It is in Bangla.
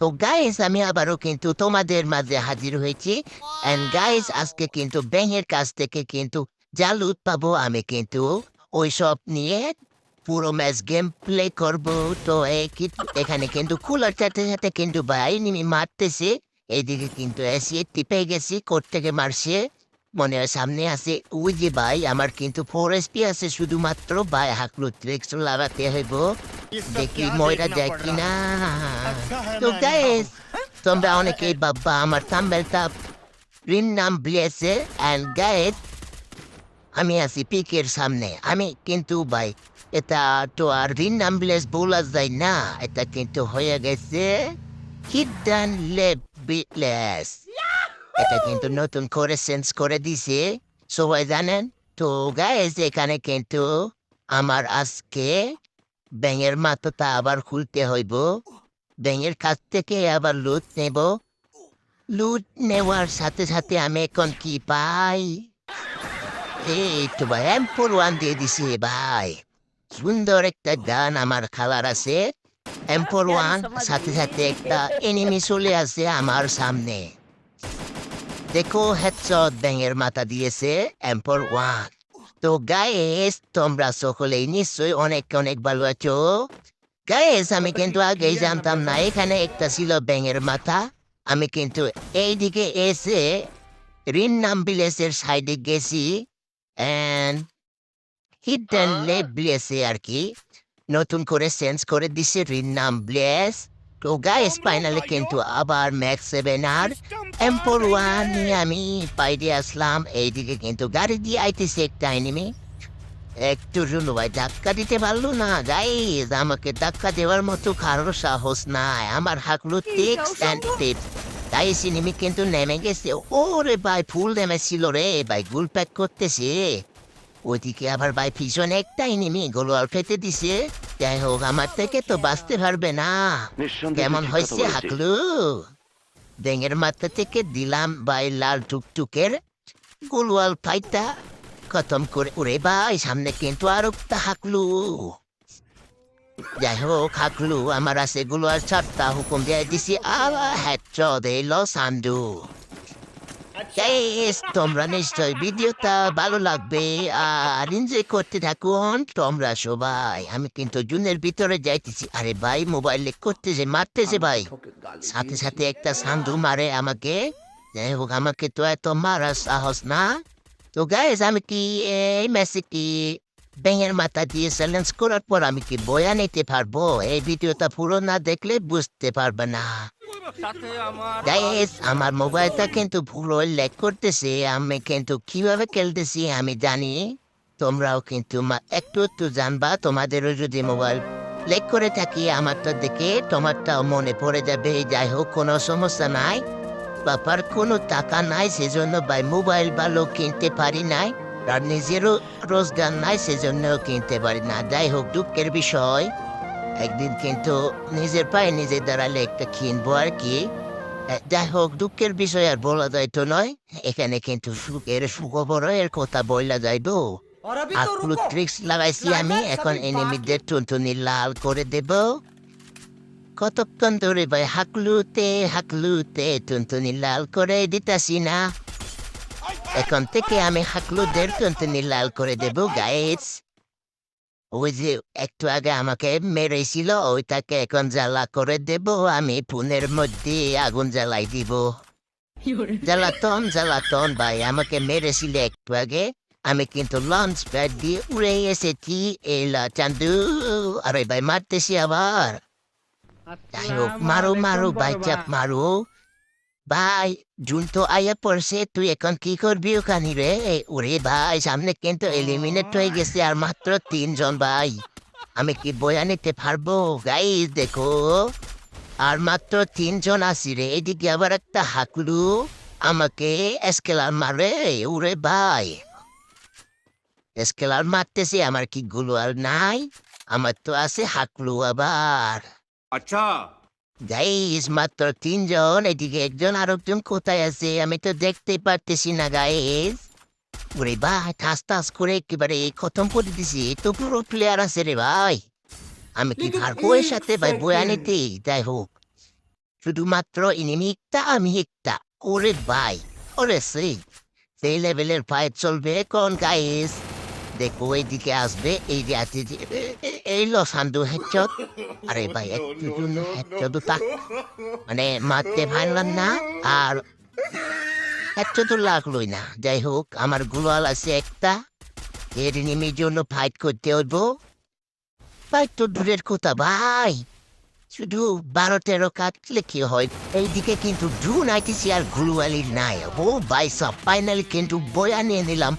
তো গাইস আমি আবারও কিন্তু তোমাদের মাঝে হাজির হয়েছি। এন্ড গাইস আজকে কিন্তু ব্যাঙের কাছ থেকে কিন্তু যা লুট পাবো আমি কিন্তু ওইসব নিয়ে পুরো ম্যাচ গেম প্লে করব। তো এখানে কিন্তু কুলার সাথে সাথে কিন্তু ভাই নিমি মারতেছে। এইদিকে কিন্তু এসি টিপে গেছি কোর্ট থেকে মারছে। মনে হয় সামনে আছে ওই যে ভাই, আমার কিন্তু ফোর এসপি আছে, শুধুমাত্র ভাই হাকলু ট্রিক্স লাগাতে হইব। দেখি ময়রা যায় কিনা তো গাইস তোমরা অনেকেই বাবা আমার থাম্বেলটা রিন নাম ব্লেসে অ্যান্ড গাইস আমি আছি পিকের সামনে আমি কিন্তু ভাই এটা তো আর রিন নাম ব্লেস বলা যায় না এটা কিন্তু হয়ে গেছে হিডেন লেব বিটলেস এটা কিন্তু নতুন করে চেঞ্জ করে দিছে সবাই জানেন তো গাইস এখানে কিন্তু আমার আজকে ব্যাঙের মাথাটা আবার খুলতে হইব। ব্যাঙের কাছ থেকে আবার লুট নেব। লুট নেওয়ার সাথে সাথে আমি এখন কি পাই? এই তো ভাই এম্পোর ওয়ান দিয়ে দিছি ভাই। সুন্দর একটা গান আমার খালার আছে। এম্পোর ওয়ান সাথে সাথে একটা এনিমি চলে আছে আমার সামনে। দেখো হেডশট ব্যাঙের মাথা দিয়েছে এম্পোর ওয়ান তো গায়েস তোমরা সকলেই নিশ্চয়ই অনেক অনেক ভালো আছো গায়েস আমি কিন্তু আগেই জানতাম না এখানে একটা ছিল ব্যাঙের মাথা আমি কিন্তু এইদিকে এসে রিন নাম বিলেসের সাইডে গেছি অ্যান্ড হিডেন লেব ব্লেসে আর কি নতুন করে চেঞ্জ করে দিছে রিন নাম ব্লেস তো গায়েস ফাইনালে কিন্তু আবার ম্যাক্স সেভেন আর এম্পোর ওয়ান নিয়ে আমি বাইরে আসলাম এইদিকে কিন্তু গাড়ি দিয়ে আইতেছে একটা এনিমি একটু রুনু ভাই ধাক্কা দিতে পারল না। গাইজ আমাকে ধাক্কা দেওয়ার মতো কারোর সাহস নাই। আমার হাকলো টেক্স অ্যান্ড টিপস তাই সিনেমি কিন্তু নেমে গেছে। ওরে ভাই ফুল নেমেছিল রে। ভাই গুল প্যাক করতেছে। ওইদিকে আবার ভাই পিছনে একটা এনিমি গোলোয়াল ফেটে দিছে। যাই হোক আমার থেকে তো বাঁচতে পারবে না। কেমন হয়েছে হাকলু? ব্যাঙের মাথা থেকে দিলাম বাই লাল টুকটুকের গোলওয়াল ফাইটা। খতম করে উড়ে বাই সামনে কিন্তু আরও হাকলু। যাই হোক হাকলু আমার আছে গোলওয়াল ছাড়তা হুকুম দিয়ে দিছি। আলা হ্যাচ দিল Guys, তোমরা নিশ্চয় ভিডিওটা ভালো লাগবে, আর এনজয় করতে থাকুন, তোমরা সবাই। আমি কিন্তু জুনের ভিতরে যাইতেছি। আরে ভাই মোবাইলে করতেছে মারতেছে ভাই। সাথে সাথে একটা সান্ধু মারে আমাকে। যাই হোক, আমাকে তো এত মারা সাহস না। তো গাইজ আমি কি এই কি ব্যাঙের মাথা দিয়ে চ্যালেঞ্জ করার পর আমি কি বয়া নিতে পারব? এই ভিডিওটা পুরো না দেখলে বুঝতে পারবে না। গাইস আমার মোবাইলটা কিন্তু পুরো লেক করতেছে আমি কিন্তু কীভাবে খেলতেছি আমি জানি। তোমরাও কিন্তু একটু একটু জানবা তোমাদেরও যদি মোবাইল লেক করে থাকি আমারটা দেখে তোমারটাও মনে পড়ে যাবে। যাই হোক কোনো সমস্যা নাই। বাপার কোনো টাকা নাই সেজন্য ভাই মোবাইল ভালো কিনতে পারি নাই আর নিজেরও রোজগার নাই সেজন্যও কিনতে পারি না। যাই হোক দুঃখের বিষয়। একদিন কিন্তু নিজের পায়ে নিজে দাঁড়ালে একটা কিনবো আর কি যাই হোক দুঃখের বিষয় আর বলা যায় তো নয় এখানে কিন্তু সুখের সুখবর এর কথা বলা যায় তো আকলু ট্রিক্স লাগাইছি আমি এখন এনিমিদের টুনটুনি লাল করে দেব কতক্ষণ ধরে ভাই হাকলুতে হাকলুতে টুনটুনি লাল করে দিতাছি না এখন থেকে আমি হাকলুদের টুনটুনি লাল করে দেব গাইস ওই যে একটু আগে আমাকে মেরেছিল ওইটাকে এখন জ্বালা করে দেব আমি পুনের মধ্যে আগুন জ্বালাই দিব। জ্বালাতন জ্বালাতন ভাই আমাকে মেরেছিল একটু আগে। আমি কিন্তু লঞ্চ প্যাড দিয়ে উড়ে এসেছি এলা চান্দু। আরে ভাই মারতেছি আবার। যাই হোক মারো মারো ভাই চাপ মারো। ভাই জুল তো আয়া পড়ছে তুই এখন কি করবি ওখানে রে ওরে ভাই সামনে কিন্তু এলিমিনেট হয়ে গেছে আর মাত্র তিনজন ভাই আমি কি বয়া নিতে পারব গাইজ দেখো আর মাত্র তিনজন আছি রে এদিকে আবার একটা হাকলু আমাকে এসকেলার মারে উরে ভাই এসকেলার মারতেছে আমার কি গুলো আর নাই আমার তো আছে হাকলু আবার আচ্ছা গাইস মাত্র তিনজন। এদিকে একজন আর একজন কোথায় আছে? আমি তো দেখতে পারতেছি না গাইস ওরে ভাই ঠাস ঠাস করে একেবারে খতম করে দিছি। তো পুরো প্লেয়ার আছে রে ভাই। আমি কি পারব এর সাথে ভাই বয়া নিতে যাই হোক। শুধুমাত্র ইনিমিকটা আমি একটা। ওরে ভাই ওরে সেই। সেই লেভেলের ফাইট চলবে কোন গাইস দেখো এইদিকে আসবে এই যে আছে এই লো সান্দু হেডশট আরে ভাই একটু জন্য হেডশট তাক মানে মারতে পারলাম না আর হেডশট তো লাগলোই না। যাই হোক আমার গুলাল আছে একটা এর নিমির জন্য ফাইট করতে হইব। ফাইট তো দূরের কথা ভাই। শুধু বারো তেরো কাটলে কি হয়? এইদিকে কিন্তু ড্রু নাইটিসি আর গুলুয়ালির নাই। ও ভাই সব ফাইনালি কিন্তু বয়া নিয়ে নিলাম।